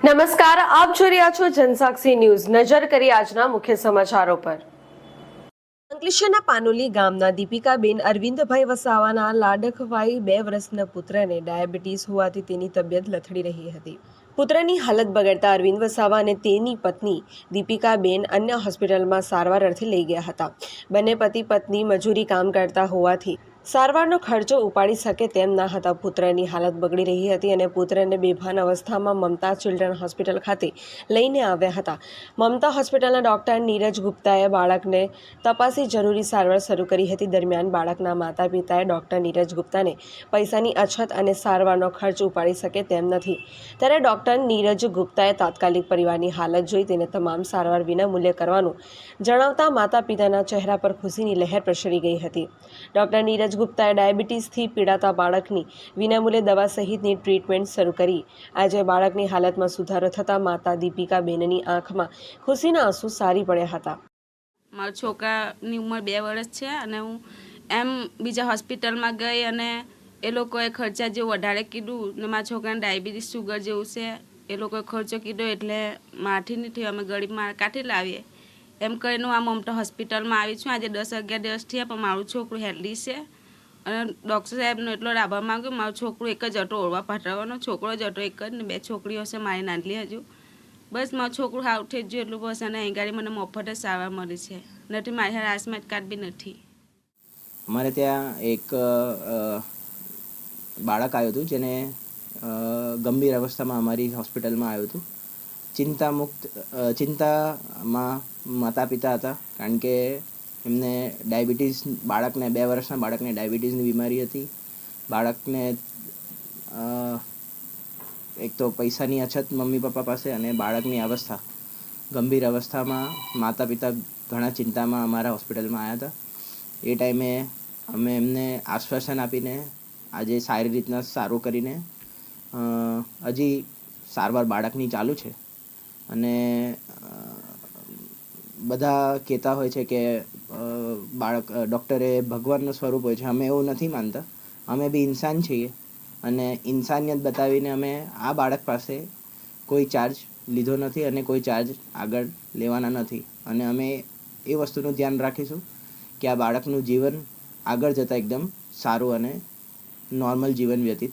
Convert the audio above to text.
નમસ્કાર, આપ જોઈ રહ્યા છો જનસાક્ષી ન્યૂઝ. નજર કરી આજના મુખ્ય સમાચારો પર. અંકલેશ્વરના પાનોલી ગામના દીપિકાબેન અરવિંદભાઈ વસાવાના લાડકભાઈ બે વર્ષના પુત્રને ડાયાબિટીસ હોવાથી તેની તબિયત લથડી રહી હતી. પુત્રની હાલત બગડતા અરવિંદ વસાવા અને તેની પત્ની દીપિકાબેન અન્ય હોસ્પિટલમાં સારવાર અર્થે લઈ ગયા હતા. બંને પતિ પત્ની મજૂરી કામ કરતા હોવાથી સારવારનો ખર્ચો ઉપાડી શકે તેમ ના હતા પુત્રની હાલત બગડી રહી હતી અને પુત્રને બેભાન અવસ્થામાં મમતા ચિલ્ડ્રન હોસ્પિટલ ખાતે લઈને આવ્યા હતા. મમતા હોસ્પિટલના ડૉક્ટર નીરજ ગુપ્તાએ બાળકને તપાસી જરૂરી સારવાર શરૂ કરી હતી. દરમિયાન બાળકના માતા પિતાએ ડૉક્ટર નીરજ ગુપ્તાને પૈસાની અછત અને સારવારનો ખર્ચ ઉપાડી શકે તેમ નથી. ત્યારે ડૉક્ટર નીરજ ગુપ્તાએ તાત્કાલિક પરિવારની હાલત જોઈ તેને તમામ સારવાર વિનામૂલ્યે કરવાનું જણાવતા માતા પિતાના ચહેરા પર ખુશીની લહેર પ્રસરી ગઈ હતી. ડૉક્ટર નીરજ ગુપ્તાએ ડાયાબિટીસથી પીડાતા બાળકની વિનામૂલ્યે દવા સહિતની ટ્રીટમેન્ટ શરૂ કરી. આજે બાળકની હાલતમાં સુધારો થતાં માતા દીપિકાબેનની આંખમાં ખુશીના આંસુ સારી પડ્યા હતા. મારા છોકરાની ઉંમર બે વર્ષ છે અને હું એમ બીજા હોસ્પિટલમાં ગઈ અને એ લોકોએ ખર્ચા જેવું વધારે કીધું ને મારા છોકરાને ડાયાબિટીસ સુગર જેવું છે. એ લોકોએ ખર્ચો કીધો એટલે માઠી નથી અમે ગરીબ માર કાઢી લાવીએ. એમ કરીને હું આ મમતા હોસ્પિટલમાં આવી છું. આજે દસ અગિયાર દિવસ પણ મારું છોકરું હેલ્ધી છે. અને ડૉક્ટર સાહેબનો એટલો આભાર માંગ્યો મારો છોકરો એક જ હતો ઓળવા પાઠરવાનો છોકરો જ હતો એક જ ને બે છોકરીઓ છે મારી નાનલી હજુ. બસ મારો છોકરું હાવ થઈ જો એટલું બસ અને અહીં મને મફત જ સારવાર મળી છે. નથી મારી હારે આસમેટ કાર્ડ બી નથી. અમારે ત્યાં એક બાળક આવ્યું હતું જેને ગંભીર અવસ્થામાં અમારી હોસ્પિટલમાં આવ્યું હતું. ચિંતા મુક્ત ચિંતામાં માતા પિતા હતા કારણ કે એમને ડાયાબિટીસ, બાળકને બે વર્ષના બાળકને ડાયાબિટીસની બીમારી હતી. બાળકને એક તો પૈસાની અછત મમ્મી પપ્પા પાસે અને બાળકની અવસ્થા. ગંભીર અવસ્થામાં માતા પિતા ઘણા ચિંતામાં અમારા હોસ્પિટલમાં આવ્યા હતા. એ ટાઈમે અમે એમને આશ્વાસન આપીને આજે સારી રીતના સારું કરીને હજી સારવાર બાળકની ચાલુ છે. અને બધા કહેતા હોય છે કે બાળક ડૉક્ટરે ભગવાનનું સ્વરૂપ હોય છે. અમે એવું નથી માનતા. અમે બી ઇન્સાન છીએ અને ઇન્સાનિયત બતાવીને અમે આ બાળક પાસે કોઈ ચાર્જ લીધો નથી અને કોઈ ચાર્જ આગળ લેવાના નથી. અને અમે એ વસ્તુનું ધ્યાન રાખીશું કે આ બાળકનું જીવન આગળ જતાં એકદમ સારું અને નોર્મલ જીવન વ્યતીત